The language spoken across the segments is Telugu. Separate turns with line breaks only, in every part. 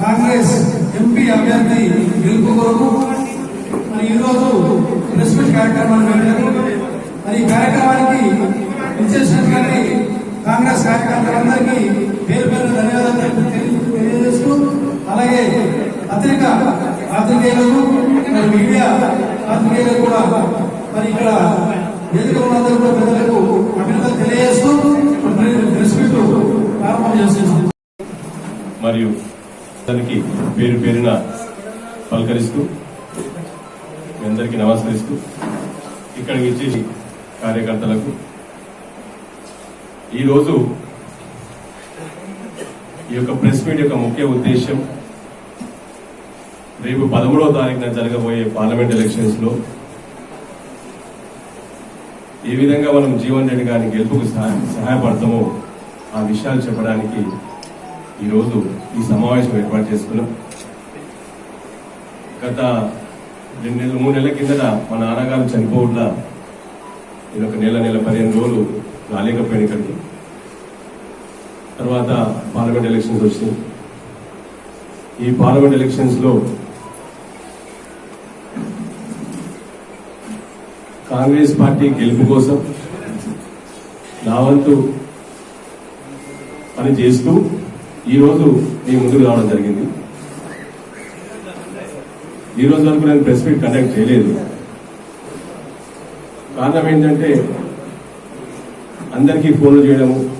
కాంగ్రెస్ ఎంపీ అభ్యర్థి గెలుపు కొరకు మరి ఈరోజు ప్రెస్ మీట్ కార్యక్రమాన్ని పెట్టారు. మరి ఈ కార్యక్రమానికి విచ్చేసినటువంటి కాంగ్రెస్ కార్యకర్తలందరికీ పేరు పేరు ధన్యవాదాలు తెలియజేస్తూ అలాగే పత్రిక పాత్రికేయులకు మరి మీడియా పాత్రికేయులకు కూడా మరి ఇక్కడ వేదిక ఉన్నందరూ కూడా ప్రజలకు అభినందనలు తెలియజేస్తూ మరి ప్రెస్ మీట్ ప్రారంభం చేస్తున్నాం
మరియు అతనికి పేరు పేరున పలకరిస్తూ మీ అందరికీ నమస్కరిస్తూ ఇక్కడికి ఇచ్చేసి కార్యకర్తలకు ఈరోజు ఈ యొక్క ప్రెస్ మీట్ యొక్క ముఖ్య ఉద్దేశం రేపు పదమూడవ తారీఖున జరగబోయే పార్లమెంట్ ఎలక్షన్స్లో ఏ విధంగా మనం జీవన్ రెడ్డి గారిని గెలుపుకు సహాయపడతామో ఆ విషయాలు చెప్పడానికి ఈరోజు ఈ సమావేశం ఏర్పాటు చేసుకున్నాం. గత రెండు నెలలు మూడు నెలల కిందట మా నాన్నగారు చనిపోవట్లా నేను ఒక నెల నెల పదిహేను రోజులు రాలేకపోయాను ఇక్కడికి. తర్వాత పార్లమెంట్ ఎలక్షన్స్ వచ్చినాయి. ఈ పార్లమెంట్ ఎలక్షన్స్లో కాంగ్రెస్ పార్టీ గెలుపు కోసం నా వంతు అని చేస్తూ ఈ రోజు మీ ముందుకు రావడం జరిగింది. ఈ రోజు వరకు నేను ప్రెస్ మీట్ కండక్ట్ చేయలేదు. కారణం ఏంటంటే అందరికీ ఫోన్లు చేయడము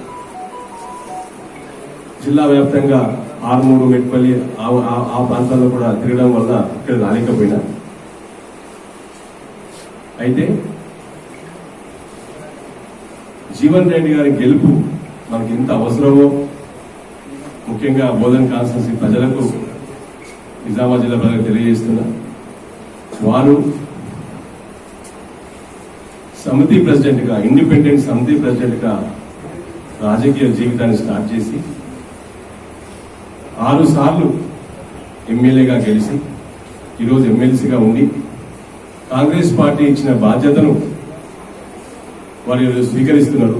జిల్లా వ్యాప్తంగా ఆరుమూడు మెట్పల్లి ఆ- ఆ ప్రాంతాల్లో కూడా తిరగడం వల్ల ఇక్కడ రాలేకపోయినా. అయితే జీవన్ రెడ్డి గారి గెలుపు మనకి ఎంత అవసరమో ముఖ్యంగా బోధన కాన్స్టిట్యూన్సీ ప్రజలకు నిజామాబాద్ జిల్లా ప్రజలకు తెలియజేస్తున్నా. వారు సమితి ప్రెసిడెంట్గా ఇండిపెండెంట్ సమితి ప్రెసిడెంట్గా రాజకీయ జీవితాన్ని స్టార్ట్ చేసి ఆరు సార్లు ఎమ్మెల్యేగా గెలిచి ఈరోజు ఎమ్మెల్సీగా ఉండి కాంగ్రెస్ పార్టీ ఇచ్చిన బాధ్యతను వారు ఈరోజు స్వీకరిస్తున్నారు.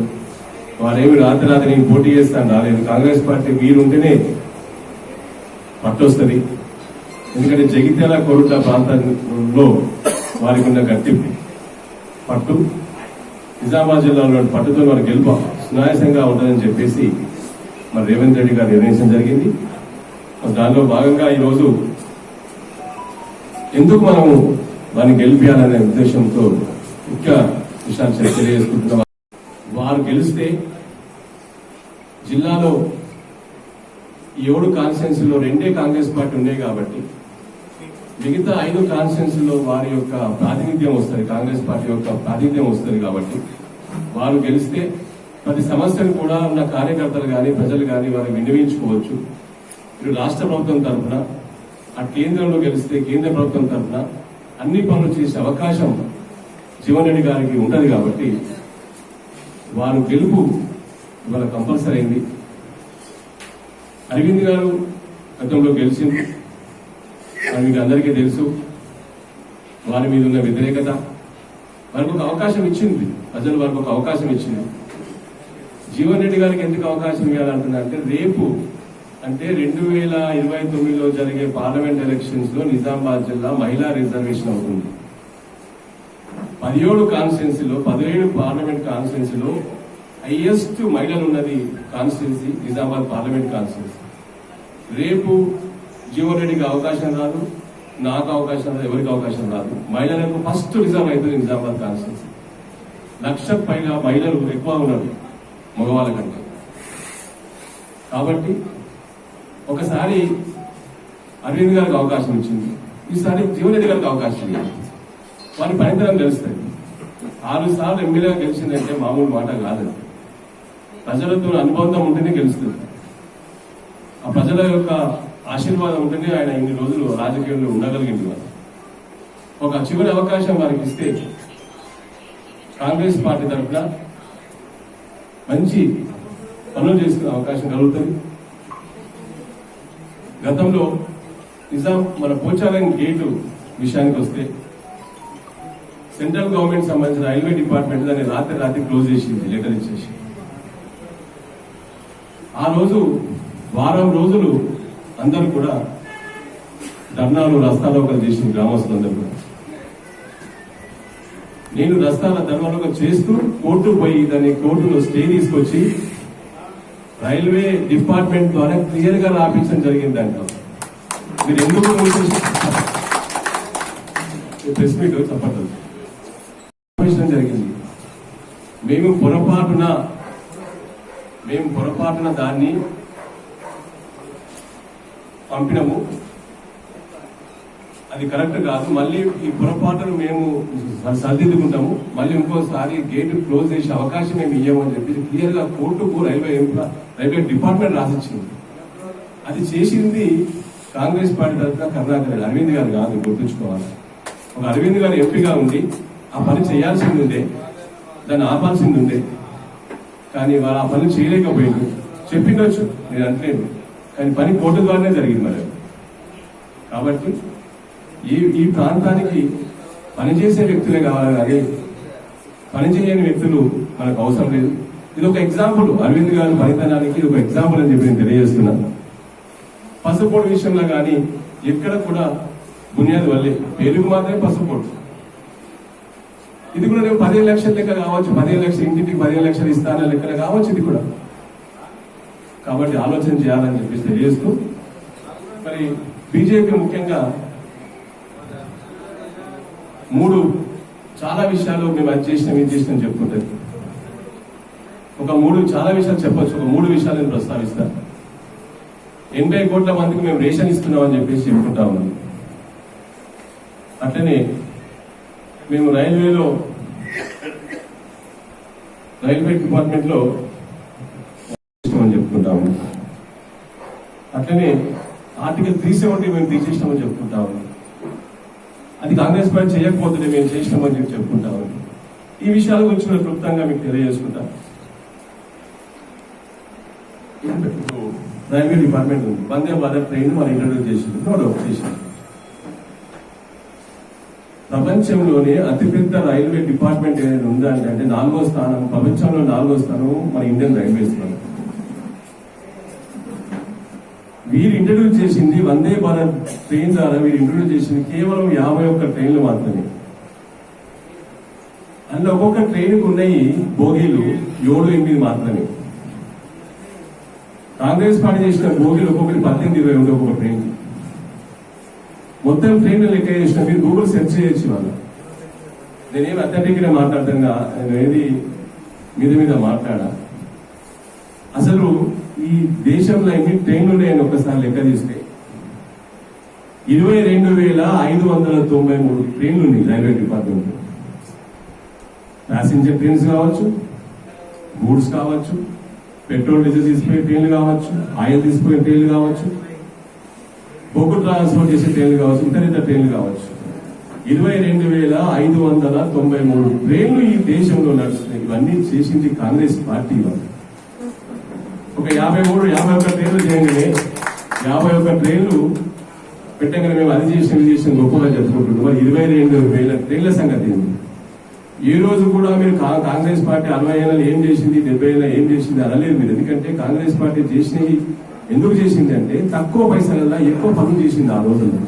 వారేమి రాత్రి రాత్రి నేను పోటీ చేస్తాను రాలేదు కాంగ్రెస్ పార్టీ మీరుంటేనే పట్టొస్తుంది. ఎందుకంటే జగిత్యాల కోరుట్ల ప్రాంతంలో వారికి ఉన్న గట్టి పట్టు. నిజామాబాద్ జిల్లాలో పట్టుతో వారు గెలుపు సునాయాసంగా ఉంటుందని చెప్పేసి మరి రేవంత్ రెడ్డి గారు నిర్ణయించడం జరిగింది. దానిలో భాగంగా ఈరోజు ఎందుకు మనము వారిని గెలిపించాలనే ఉద్దేశంతో ముఖ్య విషయాలు తెలియజేసుకుంటున్నాం. వారు గెలిస్తే జిల్లాలో ఏడు కాన్స్టిట్యున్సీలో రెండే కాంగ్రెస్ పార్టీ ఉన్నాయి కాబట్టి మిగతా ఐదు కాన్స్టిట్యున్సీలో వారి యొక్క ప్రాతినిధ్యం వస్తుంది కాంగ్రెస్ పార్టీ యొక్క ప్రాతినిధ్యం వస్తుంది కాబట్టి వారు గెలిస్తే ప్రతి సమస్యను కూడా ఉన్న కార్యకర్తలు కానీ ప్రజలు కానీ వారు విన్నవించుకోవచ్చు ఇటు రాష్ట్ర ప్రభుత్వం తరఫున ఆ కేంద్రంలో గెలిస్తే కేంద్ర ప్రభుత్వం తరఫున అన్ని పనులు చేసే అవకాశం జీవన్ రెడ్డి గారికి ఉంటది కాబట్టి వారు గెలుపు ఇవాళ కంపల్సరీ అయింది. అరవింద్ గారు గతంలో గెలిచింది. అది మీకు అందరికీ తెలుసు. వారి మీద ఉన్న వ్యతిరేకత. వారికి ఒక అవకాశం ఇచ్చింది. ప్రజలు వారికి ఒక అవకాశం ఇచ్చింది. జీవన్ రెడ్డి గారికి ఎందుకు అవకాశం ఇవ్వాలంటున్నారంటే రేపు అంటే రెండు వేల ఇరవై తొమ్మిదిలో జరిగే పార్లమెంట్ ఎలక్షన్స్లో నిజామాబాద్ జిల్లా మహిళా రిజర్వేషన్ అవుతుంది. పదిహేడు కాన్స్టిట్యున్సీలో పదిహేడు పార్లమెంట్ కాన్స్టిట్యున్సీలో హైయెస్ట్ మహిళలు ఉన్నది కాన్స్టిట్యున్సీ నిజామాబాద్ పార్లమెంట్ కాన్స్టిట్యున్సీ రేపు జీవన్ రెడ్డికి అవకాశం రాదు నాకు అవకాశం రాదు ఎవరికి అవకాశం రాదు. మహిళలకు ఫస్ట్ రిజర్వ్ అవుతుంది నిజామాబాద్ కాన్స్టిట్యున్సీ లక్ష పైగా మహిళలు ఎక్కువ ఉన్నారు మగవాళ్ళ కంటే. కాబట్టి ఒకసారి అరవింద్ గారికి అవకాశం ఇచ్చింది ఈసారి జీవన్ రెడ్డి గారికి అవకాశం ఇవ్వాలి వారి పనితనం తెలుస్తుంది. ఆరు సార్లు ఎమ్మెల్యేగా గెలిచిందంటే మామూలు మాట కాదు. ప్రజలతో అనుబంధం ఉంటేనే గెలుస్తుంది. ఆ ప్రజల యొక్క ఆశీర్వాదం ఉంటేనే ఆయన ఇన్ని రోజులు రాజకీయంలో ఉండగలిగింది వారు. ఒక చివరి అవకాశం వారికి ఇస్తే కాంగ్రెస్ పార్టీ తరఫున మంచి పనులు చేసుకునే అవకాశం కలుగుతుంది. గతంలో నిజాం మన పోచారం గేటు విషయానికి వస్తే సెంట్రల్ గవర్నమెంట్ సంబంధించిన రైల్వే డిపార్ట్మెంట్ దాన్ని రాత్రి రాత్రి క్లోజ్ చేసింది లెటర్ ఇచ్చేసి. ఆ రోజు వారం రోజులు అందరూ కూడా ధర్నాలు రస్తాలోకలు చేసిన గ్రామస్తులందరూ కూడా. నేను రస్తాల ధర్నాలోకం చేస్తూ కోర్టు పోయి దాన్ని కోర్టులో స్టే తీసుకొచ్చి రైల్వే డిపార్ట్మెంట్ ద్వారా క్లియర్గా రాపించడం జరిగిందంట. మీరు ఎందుకు ప్రెస్ మీట్ చెప్పట్లేదు. రాపించడం జరిగింది. మేము పొరపాటున మేము పొరపాటున దాన్ని పంపినము. అది కరెక్ట్ కాదు. మళ్ళీ ఈ పొరపాటును మేము సరిదిద్దుకుంటాము. మళ్ళీ ఇంకోసారి గేట్ క్లోజ్ చేసే అవకాశం మేము ఇయ్యమని చెప్పి క్లియర్గా కోర్టుకు రైల్వే రైల్వే డిపార్ట్మెంట్ రాసిచ్చింది. అది చేసింది కాంగ్రెస్ పార్టీ తరఫున కరుణాకర్ రెడ్డి అరవింద్ గారు కాదు గుర్తుంచుకోవాలి. ఒక అరవింద్ గారు ఎంపీగా ఉండి ఆ పని చేయాల్సింది ఉండే దాన్ని ఆపాల్సింది ఉండే కానీ వారు ఆ పని చేయలేకపోయింది చెప్పిండొచ్చు నేను అంటలేను కానీ పని కోర్టు ద్వారానే జరిగింది మరి కాబట్టి ఈ ఈ ప్రాంతానికి పనిచేసే వ్యక్తులే కావాలి కానీ పనిచేయని వ్యక్తులు మనకు అవసరం లేదు. ఇది ఒక ఎగ్జాంపుల్. అరవింద్ గారి పనితనానికి ఇది ఒక ఎగ్జాంపుల్ అని చెప్పి నేను తెలియజేస్తున్నా. పసుపోటు విషయంలో కానీ ఎక్కడ కూడా బునియాది వల్లే. పేరుకు మాత్రమే పసుపోటు ఇది కూడా రేపు పదిహేను లక్షల లెక్క కావచ్చు. పదిహేను లక్షలు ఇంటికి పదిహేను లక్షలు ఇస్తాన లెక్కలు కావచ్చు ఇది కూడా. కాబట్టి ఆలోచన చేయాలని చెప్పేసి తెలియజేస్తూ మరి బీజేపీ ముఖ్యంగా మూడు చాలా విషయాలు మేము అది చేసినాం ఇది చేసినాం చెప్పుకుంటుంది. ఒక మూడు చాలా విషయాలు చెప్పొచ్చు. ఒక మూడు విషయాలు నేను ప్రస్తావిస్తాను. ఎనభై కోట్ల మందికి మేము రేషన్ ఇస్తున్నాం అని చెప్పేసి చెప్పుకుంటా ఉన్నాం. అట్లనే మేము రైల్వేలో రైల్వే డిపార్ట్మెంట్లో చెప్పుకుంటాము. అట్లనే ఆర్టికల్ త్రీ సెవెంటీ మేము తీసేసినామని చెప్పుకుంటాము. అది కాంగ్రెస్ పార్టీ చేయకపోతే మేము చేసినామని చెప్పి చెప్పుకుంటాము. ఈ విషయాల గురించి నేను క్లుప్తంగా మీకు తెలియజేసుకుంటా. రైల్వే డిపార్ట్మెంట్ ఉంది. వందే భారత్ ట్రైన్ మనం ఇంట్రడ్యూస్ చేసింది నో డౌట్ చేసింది ప్రపంచంలోనే అతిపెద్ద రైల్వే డిపార్ట్మెంట్ ఏదైనా ఉందా అంటే అంటే నాలుగో స్థానం ప్రపంచంలో నాలుగో స్థానం మన ఇండియన్ రైల్వేస్లో. వీరు ఇంట్రడ్యూస్ చేసింది వందే భారత్ ట్రైన్ ద్వారా వీరు ఇంట్రడ్యూస్ చేసింది కేవలం యాభై ఒక్క ట్రైన్లు మాత్రమే. అందులో ఒక్కొక్క ట్రైన్కి ఉన్నాయి బోగీలు ఏడు ఎనిమిది మాత్రమే. కాంగ్రెస్ పార్టీ చేసిన బోగీలు ఒక్కొక్కటి పద్దెనిమిది ఇరవై ఉంది ఒక్కొక్క ట్రైన్కి. మొత్తం ట్రైన్ లెక్క చేసిన మీరు గూగుల్ సెర్చ్ చేయొచ్చు వాళ్ళు నేనేమి అథెంటిక్గా మాట్లాడతాగా నేను ఏది మీద మీద మాట్లాడా? అసలు ఈ దేశంలో ఎన్ని ట్రైన్లు ఉన్నాయని ఒకసారి లెక్క చేస్తే. ఇరవై రెండు వేల ఐదు వందల తొంభై మూడు ట్రైన్లు ఉన్నాయి రైల్వే డిపార్ట్మెంట్ ప్యాసింజర్ ట్రైన్స్ కావచ్చు గూడ్స్ కావచ్చు పెట్రోల్ డీజిల్ తీసుకునే ట్రైన్లు కావచ్చు ఆయిల్ తీసుకునే ట్రైన్లు కావచ్చు బొగ్గు ట్రాన్స్ఫర్ చేసే ట్రైన్లు కావచ్చు ఇతర ట్రైన్లు కావచ్చు. ఇరవై రెండు వేల ఐదు వందల తొంభై మూడు ట్రైన్లు ఈ దేశంలో నడుస్తున్నాయి. ఇవన్నీ చేసింది కాంగ్రెస్ పార్టీ వాళ్ళు. ఒక యాభై మూడు యాభై ఒక్క ట్రైన్లు చేయగానే యాభై ఒక్క ట్రైన్లు పెట్టగానే మేము అది చేసిన ఇది చేసిన గొప్పగా చెప్పుకుంటున్నాం మరి ఇరవై రెండు వేల ట్రైన్ల సంగతి ఏంటి ఈ రోజు కూడా మీరు కా- కాంగ్రెస్ పార్టీ అరవై ఏళ్ళలో ఏం చేసింది డెబ్బై ఏళ్ళ ఏం చేసింది అనలేదు మీరు. ఎందుకంటే కాంగ్రెస్ పార్టీ చేసినవి ఎందుకు చేసింది అంటే తక్కువ పైసలల్లో ఎక్కువ పనులు చేసింది ఆ రోజుల్లో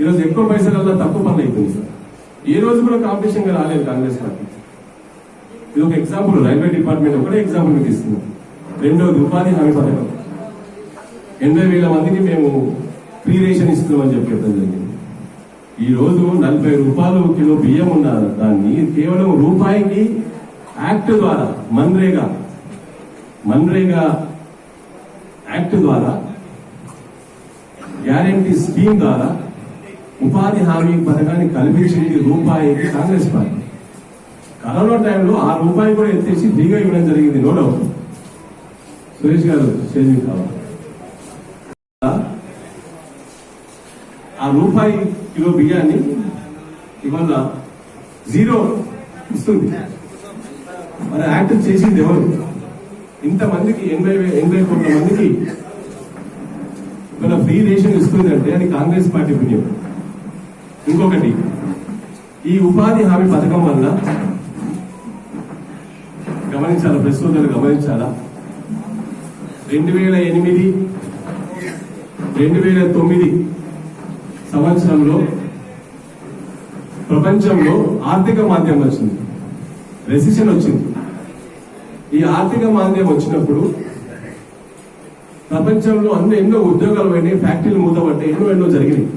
ఈరోజు ఎక్కువ పైసలల్లో తక్కువ పనులు అయిపోయింది సార్. ఈ రోజు కూడా కాంపిటీషన్గా రాలేదు కాంగ్రెస్ పార్టీ. ఇది ఒక ఎగ్జాంపుల్. రైల్వే డిపార్ట్మెంట్ ఒకటే ఎగ్జాంపుల్ మీకు ఇస్తున్నాం రెండోది ఉపాధి హామీ పథకం. ఎనభై వేల మందికి మేము ఫ్రీ రేషన్ ఇస్తున్నామని చెప్పి చెప్పడం జరిగింది. ఈ రోజు నలభై రూపాయలు కిలో బియ్యం ఉన్నారు దాన్ని కేవలం రూపాయికి యాక్ట్ ద్వారా మన్రేగా మన్రేగా యాక్ట్ ద్వారా గ్యారంటీ స్కీమ్ ద్వారా ఉపాధి హామీ పథకాన్ని కల్పించింది రూపాయికి కాంగ్రెస్ పార్టీ. కరోనా టైంలో ఆ రూపాయి కూడా ఎత్తేసి ఫ్రీగా ఇవ్వడం జరిగింది నో డౌట్. సురేష్ గారు స్టేజ్ కావాలి. ఆ రూపాయి కిలో బియ్యాన్ని ఇవాళ జీరో ఇస్తుంది మరి యాక్ట్ చేసింది ఎవరు? ఇంతమందికి ఎనభై ఎనభై కోట్ల మందికి ఇవాళ ఫ్రీ రేషన్ ఇస్తుందంటే అది కాంగ్రెస్ పార్టీ పుణ్యం. ఇంకొకటి ఈ ఉపాధి హామీ పథకం వల్ల గమనించాలా? ప్రశ్నలు గమనించాలా? రెండు వేల ఎనిమిది రెండు వేల తొమ్మిది సంవత్సరంలో ప్రపంచంలో ఆర్థిక మాంద్యం వచ్చింది. రెసిషన్ వచ్చింది. ఈ ఆర్థిక మాంద్యం వచ్చినప్పుడు ప్రపంచంలో అన్ని ఎన్నో ఉద్యోగాలు పోయినాయి ఫ్యాక్టరీలు మూతబడ్డాయి ఎన్నో ఎన్నో జరిగినాయి.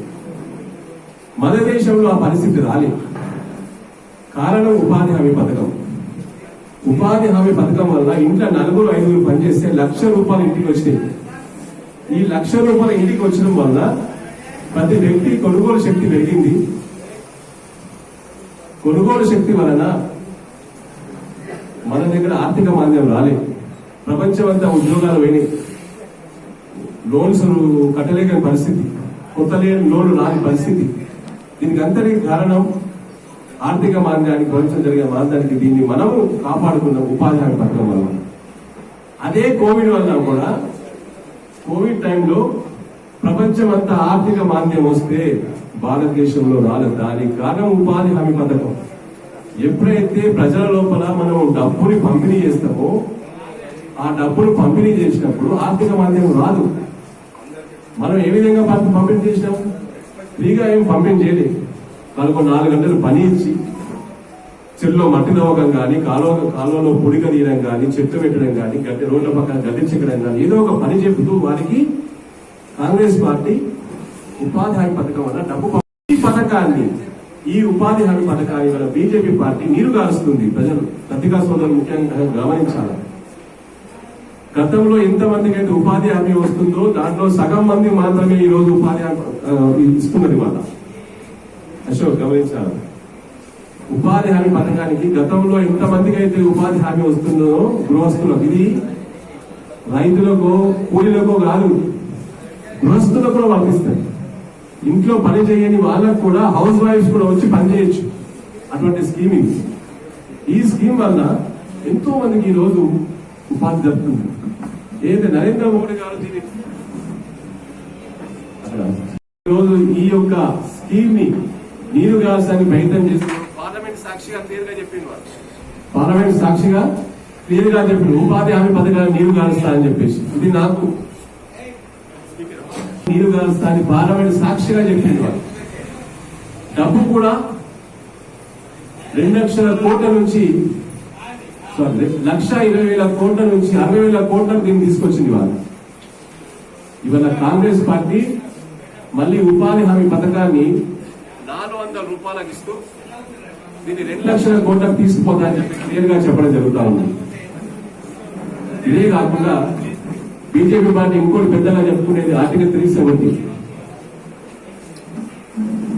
మన దేశంలో ఆ పరిస్థితి రాలేదు కారణం ఉపాధి హామీ పథకం. ఉపాధి హామీ పథకం వల్ల ఇంట్లో నలుగురు ఐదుగురు పనిచేస్తే లక్ష రూపాయలు ఇంటికి వచ్చినాయి. ఈ లక్ష రూపాయలు ఇంటికి వచ్చడం వల్ల ప్రతి వ్యక్తి కొనుగోలు శక్తి పెరిగింది. కొనుగోలు శక్తి వలన మన దగ్గర ఆర్థిక మాంద్యం రాలేదు ప్రపంచమంతా ఉద్యోగాలు పోయినాయి. లోన్స్ కట్టలేని పరిస్థితి. కొత్త లేని లోన్లు రాని పరిస్థితి. దీనికి అంతటికి కారణం ఆర్థిక మాంద్యానికి ప్రపంచం జరిగే మాంద్యానికి దీన్ని మనము కాపాడుకున్న ఉపాధి హామీ పథకం వల్ల. అదే కోవిడ్ వల్ల కూడా కోవిడ్ టైంలో ప్రపంచం అంతా ఆర్థిక మాంద్యం వస్తే భారతదేశంలో రాలేదు దానికి కారణం ఉపాధి హామీ పథకం. ఎప్పుడైతే ప్రజల లోపల మనం డబ్బుని పంపిణీ చేస్తామో ఆ డబ్బును పంపిణీ చేసినప్పుడు ఆర్థిక మాంద్యం రాదు. మనం ఏ విధంగా పంపిణీ చేసినాం? ఫ్రీగా ఏం పంపిణీ చేయలేదు. వాళ్ళకు నాలుగు గంటలు పని ఇచ్చి చెల్లో మట్టి నవ్వడం కానీ కాలువ కాలువలో పొడిక తీయడం కానీ చెట్లు పెట్టడం కానీ గడ్డి రోడ్ల పక్కన గడ్డి చెక్కడం కానీ ఏదో ఒక పని చెబుతూ వారికి కాంగ్రెస్ పార్టీ ఉపాధి హామీ పథకం వల్ల డబ్బు ఈ పథకాన్ని ఈ ఉపాధి హామీ పథకాన్ని వల్ల బీజేపీ పార్టీ నీరు కారుస్తుంది ప్రజలు పత్రికా సోదరులు ముఖ్యంగా గమనించాలి. గతంలో ఎంతమందికి అయితే ఉపాధి హామీ వస్తుందో దాంట్లో సగం మంది మాత్రమే ఈ రోజు ఉపాధి హామీ ఇస్తున్నది వాళ్ళ అశోక్ గమనించాలి? ఉపాధి హామీ పథకానికి గతంలో ఎంతమందికి అయితే ఉపాధి హామీ వస్తుందో గృహస్థులకు ఇది రైతులకు కూలీలకు కాదు. గృహస్థులకు కూడా వర్తిస్తాయి ఇంట్లో పని చేయని వాళ్ళకు కూడా హౌస్ వైఫ్స్ కూడా వచ్చి పని చేయొచ్చు. అటువంటి స్కీమింగ్ ఈ స్కీమ్ వల్ల ఎంతో మందికి ఈ రోజు ఉపాధి దొరుకుతుంది ఏదైతే నరేంద్ర మోడీ గారు దీని ఈ ఈ యొక్క స్కీమ్ని నీరు గాల్సానికి ప్రయత్నం చేసి పార్లమెంట్ సాక్షిగా క్లియర్గా చెప్పింది వాళ్ళు. పార్లమెంట్ సాక్షిగా క్లియర్గా చెప్పింది ఉపాధి హామీ పథకాలు నీరు కాలుస్తా అని చెప్పేసి. ఇది నాకు నీరు గాలుస్తా అని పార్లమెంట్ సాక్షిగా చెప్పింది వాళ్ళు. డబ్బు కూడా రెండు లక్షల కోట్ల నుంచి సారీ లక్ష ఇరవై వేల కోట్ల నుంచి అరవై వేల కోట్లకు దీన్ని తీసుకొచ్చింది వాళ్ళు. ఇవాళ కాంగ్రెస్ పార్టీ మళ్ళీ ఉపాధి హామీ పథకాన్ని నాలుగు వందల రూపాయలకు ఇస్తూ దీన్ని రెండు లక్షల కోట్లకు తీసుకుపోతా అని చెప్పి క్లియర్గా చెప్పడం జరుగుతా ఉంది. ఇదే కాకుండా బీజేపీ పార్టీ ఇంకోటి పెద్దగా చెప్పుకునేది ఆర్టికల్ త్రీ సెవెంటీ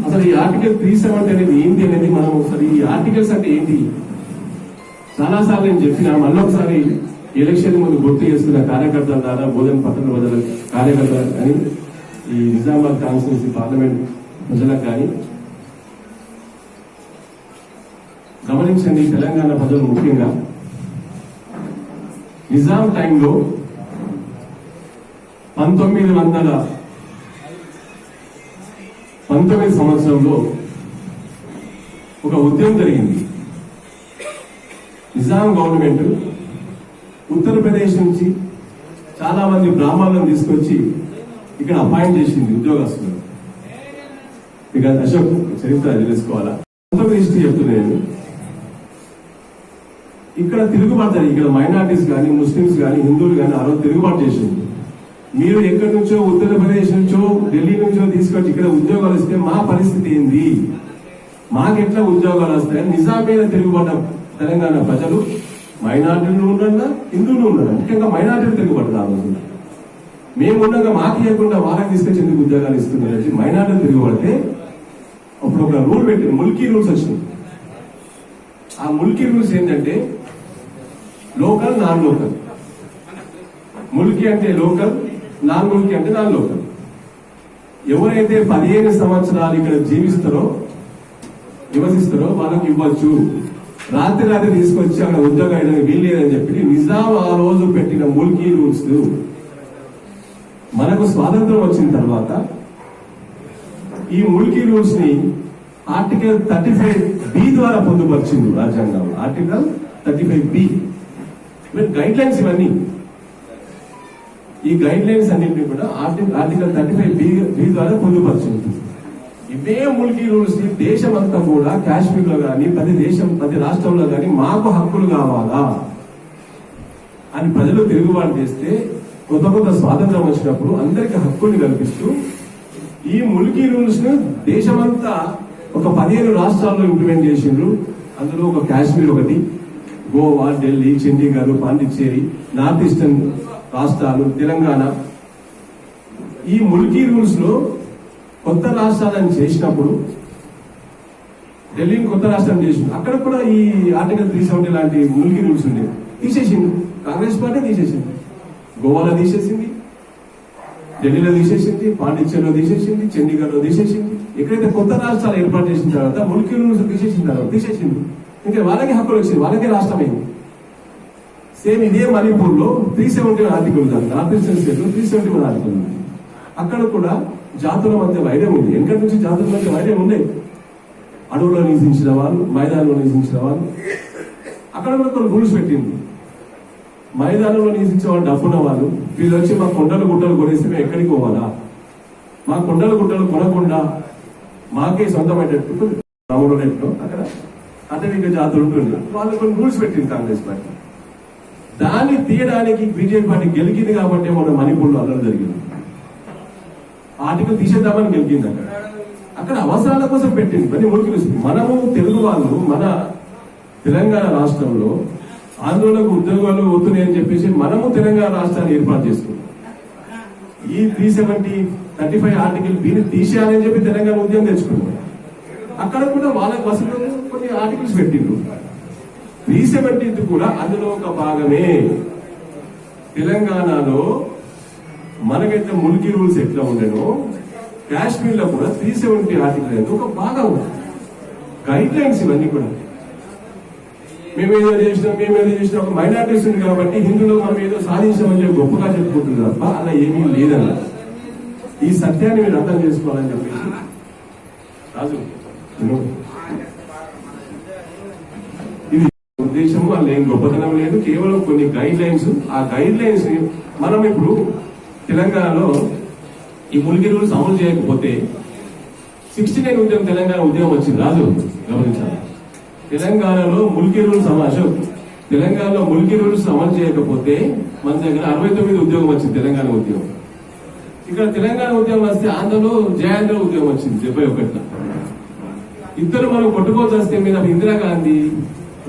అసలు ఈ ఆర్టికల్ త్రీ సెవెంటీ అనేది ఏంటి అనేది మనం ఒకసారి ఈ ఆర్టికల్స్ అంటే ఏంటి? చాలా సార్లు నేను చెప్పిన మళ్ళీ ఒకసారి ఎలక్షన్ ముందు గుర్తు చేస్తున్న కార్యకర్తల ద్వారా భోజన పట్టణ ప్రజల కార్యకర్తలు కానీ ఈ నిజామాబాద్ కాన్స్టిట్యూన్సీ పార్లమెంట్ ప్రజలకు కానీ గమనించండి తెలంగాణ ప్రజలు ముఖ్యంగా నిజాం టైంలో పంతొమ్మిది వందల పంతొమ్మిది సంవత్సరంలో ఒక ఉద్యమం జరిగింది. నిజాం గవర్నమెంట్ ఉత్తరప్రదేశ్ నుంచి చాలా మంది బ్రాహ్మణులను తీసుకొచ్చి ఇక్కడ అపాయింట్ చేసింది ఉద్యోగస్తులు. ఇక అశోక్ చరిత్ర తెలుసుకోవాలా? పంతొమ్మిది హిస్టరీ చెప్తున్నాను ఇక్కడ తిరుగుబాటు జరిగింది. ఇక్కడ మైనార్టీస్ కానీ ముస్లిమ్స్ కానీ హిందువులు కానీ ఆ రోజు తిరుగుబాటు చేసింది. మీరు ఎక్కడి నుంచో ఉత్తరప్రదేశ్ నుంచో ఢిల్లీ నుంచో తీసుకొచ్చి ఇక్కడ ఉద్యోగాలు ఇస్తే మా పరిస్థితి ఏంది? మాకెట్లా ఉద్యోగాలు వస్తాయని నిజాం తిరుగుబడ్డ తెలంగాణ ప్రజలు మైనార్టీలు ఉండన్నా హిందువులు ఉండగా ముఖ్యంగా మైనార్టీలు తిరుగుబడ్డారు ఆ రోజు మేము ఉండగా మాకు ఇవ్వకుండా వాళ్ళకి తీసుకొచ్చి ఎందుకు ఉద్యోగాలు ఇస్తున్నారని మైనార్టీలు తిరుగుబడితే అప్పుడు ఒక రూల్ పెట్టి ముల్కీ రూల్స్ వచ్చింది ఆ ముల్కీ రూల్స్ ఏంటంటే లోకల్ నాన్ లోకల్. ముల్కి అంటే లోకల్ నాలుగులకి అంటే నాలుగు ఎవరైతే పదిహేను సంవత్సరాలు ఇక్కడ జీవిస్తారో నివసిస్తారో వాళ్ళకి ఇవ్వచ్చు. రాత్రి రాత్రి తీసుకొచ్చి అక్కడ ఉద్యోగం అయినా వీల్లేదని చెప్పి నిజాం ఆ రోజు పెట్టిన మూల్కీ రూల్స్. మనకు స్వాతంత్రం వచ్చిన తర్వాత ఈ మూల్కీ రూల్స్ని ఆర్టికల్ థర్టీ ఫైవ్ బి ద్వారా పొందుపరిచింది రాజ్యాంగం. Article thirty five B. Guidelines ఇవన్నీ. ఈ గైడ్ లైన్స్ అన్నింటినీ కూడా article article thirty five B B ద్వారా పొందుపరిచింది ఇవే ముల్కీ రూల్స్ని దేశం అంతా కూడా కాశ్మీర్లో కానీ ప్రతి దేశం ప్రతి రాష్ట్రంలో కానీ మాకు హక్కులు కావాలా? అని ప్రజలు తిరుగుబాటు చేస్తే కొత్త కొత్త స్వాతంత్రం వచ్చినప్పుడు అందరికి హక్కుల్ని కల్పిస్తూ ఈ ముల్కీ రూల్స్ను దేశమంతా ఒక పదిహేను రాష్ట్రాల్లో ఇంప్లిమెంట్ చేసిండ్రు. అందులో ఒక కాశ్మీర్ ఒకటి గోవా ఢిల్లీ చండీగఢ్ పాండిచ్చేరి నార్త్ ఈస్టర్న్ రాష్ట్రాలు తెలంగాణ. ఈ ముల్కీ రూల్స్లో కొత్త రాష్ట్రాలను చేసినప్పుడు ఢిల్లీని కొత్త రాష్ట్రం చేసింది అక్కడ కూడా ఈ ఆర్టికల్ త్రీ సెవెంటీ లాంటి ముల్కీ రూల్స్ ఉండేవి తీసేసింది కాంగ్రెస్ పార్టీ తీసేసింది. గోవాలో తీసేసింది. ఢిల్లీలో తీసేసింది. పాండిచ్చేరిలో తీసేసింది. చండీగఢ్లో తీసేసింది. ఎక్కడైతే కొత్త రాష్ట్రాలు ఏర్పాటు చేసిన తర్వాత ముల్కీ రూల్స్ తీసేసిన తర్వాత తీసేసింది ఇంకా వాళ్ళకి హక్కులు వచ్చింది వాళ్ళకే రాష్ట్రమైంది. సేమ్ ఇదే మణిపూర్లో త్రీ సెవెంటీ ఆర్టికల్ ఉంది north eastern state three seventy one article ఉంది. అక్కడ కూడా జాతుల మధ్య వైరం ఉంది. వెనకటి నుంచి జాతుల మధ్య వైరం ఉండే అడవుల్లో నివసించిన వాళ్ళు మైదానంలో నివసించిన వాళ్ళు. అక్కడ కూడా కొన్ని రూల్స్ పెట్టింది మైదానంలో నివసించే వాళ్ళు డబ్బున్న వాళ్ళు వీళ్ళు వచ్చి మా కొండలు గుట్టలు కొనేస్తే మేము ఎక్కడికి పోవాలా? మా కొండలు గుట్టలు కొనకుండా మాకే సొంతమైనట్టు రాముడు అక్కడ అక్కడ అటవిక జాతులు ఉంటుంది వాళ్ళు కొన్ని రూల్స్ పెట్టింది కాంగ్రెస్ పార్టీ. దాన్ని తీయడానికి బీజేపీ పార్టీ గెలిచింది కాబట్టి మన మణిపూర్లో అల్లడం జరిగింది. ఆర్టికల్ తీసేద్దామని గెలిచింది అక్కడ. అక్కడ అవసరాల కోసం పెట్టింది. పని ఊరికి మనము తెలుగు వాళ్ళు మన తెలంగాణ రాష్ట్రంలో ఆందోళనకు ఉద్యోగాలు వస్తున్నాయని చెప్పేసి మనము తెలంగాణ రాష్ట్రాన్ని ఏర్పాటు చేసుకున్నాం ఈ three seventy thirty five article దీన్ని తీసేయాలని చెప్పి తెలంగాణ ఉద్యమం తెచ్చుకున్నాం అక్కడ కూడా వాళ్ళకి వసతులు కొన్ని ఆర్టికల్స్ పెట్టిండ్రు. త్రీ కూడా అందులో ఒక భాగమే. తెలంగాణలో మనకైతే ముల్కీ రూల్స్ ఎట్లా ఉండేనో కాశ్మీర్లో కూడా త్రీ సెవెంటీ ఆర్టికల్ అనేది ఒక భాగం. గైడ్ లైన్స్ ఇవన్నీ కూడా. మేమేదో చేసినాం మేమేదో చేసినాం ఒక మైనార్టీస్ ఉంది కాబట్టి హిందువులు మనం ఏదో సాధించామని చెప్పి గొప్పగా చెప్పుకుంటుంది తప్ప అలా ఏమీ లేదన్న ఈ సత్యాన్ని మీరు అర్థం చేసుకోవాలని చెప్పేసి. రాజు విను. ఇది ఉద్దేశము వాళ్ళు ఏం గొప్పతనం లేదు కేవలం కొన్ని గైడ్ లైన్స్ ఆ గైడ్ లైన్స్ మనం ఇప్పుడు తెలంగాణలో ఈ ములిగి రూల్స్ అమలు చేయకపోతే సిక్స్టీ నైన్ ఉద్యమం తెలంగాణ ఉద్యమం వచ్చింది. రాజు గమనించాలి. తెలంగాణలో ములిగి రూల్స్ అమలు తెలంగాణలో ములిగి రూల్స్ అమలు చేయకపోతే మన దగ్గర అరవై తొమ్మిది ఉద్యోగం వచ్చింది తెలంగాణ ఉద్యమం. ఇక్కడ తెలంగాణ ఉద్యమం వస్తే ఆంధ్రలో జయాంధ్ర ఉద్యమం వచ్చింది డెబ్బై ఒకటిలో. ఇద్దరు మనం కొట్టుకోవాల్సి వస్తే మీద ఇందిరాగాంధీ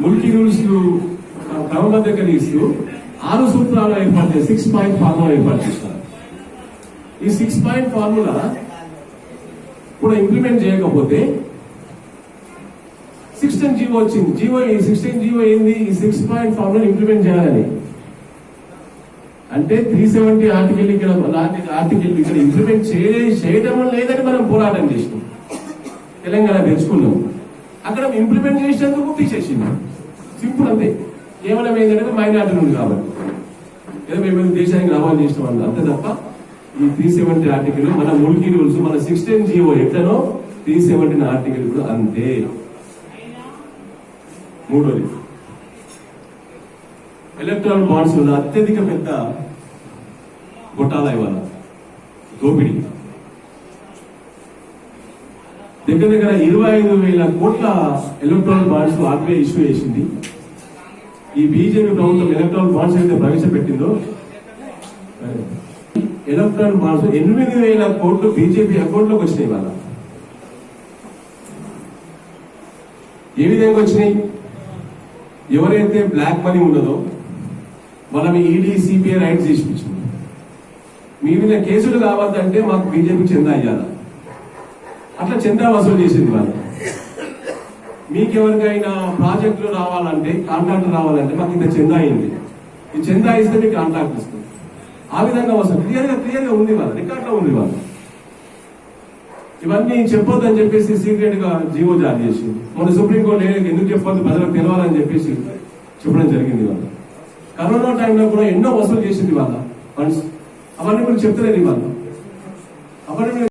ముల్కీ రూల్స్ క్రమబద్ధీకరిస్తూ ఆరు సూత్రాలు ఏర్పాటు చేసి సిక్స్ పాయింట్ ఫార్ములా ఏర్పాటు చేస్తారు. ఈ సిక్స్ పాయింట్ ఫార్ములా కూడా ఇంప్లిమెంట్ చేయకపోతే సిక్స్టీన్ జీవో వచ్చింది. జీవో ఈ సిక్స్టీన్ జీవో ఏంది? ఈ సిక్స్ పాయింట్ ఫార్ములా ఇంప్లిమెంట్ చేయాలని. అంటే త్రీ సెవెంటీ ఆర్టికల్ ఇక్కడ ఆర్టికల్ ఇక్కడ ఇంప్లిమెంట్ చేయడం లేదని మనం పోరాటం చేసినాం. తెలంగాణ తెచ్చుకున్నాం అక్కడ ఇంప్లిమెంట్ చేసినందుకు తీసేసింది సింపుల్ అంతే. కేవలం ఏంటంటే మైనార్టీ ఉంది కాబట్టి. ఏదో మేము దేశానికి లాభాలు చేసిన వాళ్ళు అంతే తప్ప ఈ త్రీ సెవెంటీ ఆర్టికల్ మన ముల్కీ రూల్స్ మన సిక్స్టీన్ జీవో ఎట్లనో త్రీ సెవెంటీన్ ఆర్టికల్ కూడా అంతే. మూడోది. ఎలక్ట్రాన్ బాండ్స్ వల్ల అత్యధిక పెద్ద గొట్టాల ఇవాళ. దోపిడీ. దగ్గర దగ్గర ఇరవై ఐదు వేల కోట్ల ఎలక్ట్రానిక్ బాండ్స్ ఆర్బీఐ ఇష్యూ చేసింది. ఈ బీజేపీ ప్రభుత్వం ఎలక్ట్రానిక్ బాండ్స్ అయితే ప్రవేశపెట్టిందో ఎలక్ట్రానిక్ బాండ్స్ ఎనిమిది వేల కోట్లు బీజేపీ అకౌంట్లోకి వచ్చినాయి వాళ్ళ ఏ విధంగా వచ్చినాయి? ఎవరైతే బ్లాక్ మనీ ఉన్నదో మనం ఈడీ సిపిఐ రైట్స్ చేసిపించింది మీ మీద కేసులు కావద్దంటే మాకు బీజేపీ చెంద అయ్యాలా అట్లా చందా వసూలు చేసింది వాళ్ళు. మీకెవరికైనా ప్రాజెక్టులు రావాలంటే కాంట్రాక్ట్ రావాలంటే మాకు ఇంత చందా అయింది. ఈ చందా ఇస్తే మీకు కాంట్రాక్ట్ ఇస్తుంది ఆ విధంగా వస్తుంది. క్లియర్గా క్లియర్గా ఉంది వాళ్ళు రికార్డ్లో ఉంది వాళ్ళు. ఇవన్నీ చెప్పొద్దని చెప్పేసి సీక్రెట్గా జీవో జారీ చేసి మన సుప్రీంకోర్టు ఎందుకు చెప్పొద్దు? ప్రజలకు తెలవాలని చెప్పేసి చెప్పడం జరిగింది వాళ్ళు. కరోనా టైంలో కూడా ఎన్నో వసూలు చేసింది వాళ్ళ. ఫండ్స్ అవన్నీ కూడా చెప్తలేదు ఇవాళ. అవన్నీ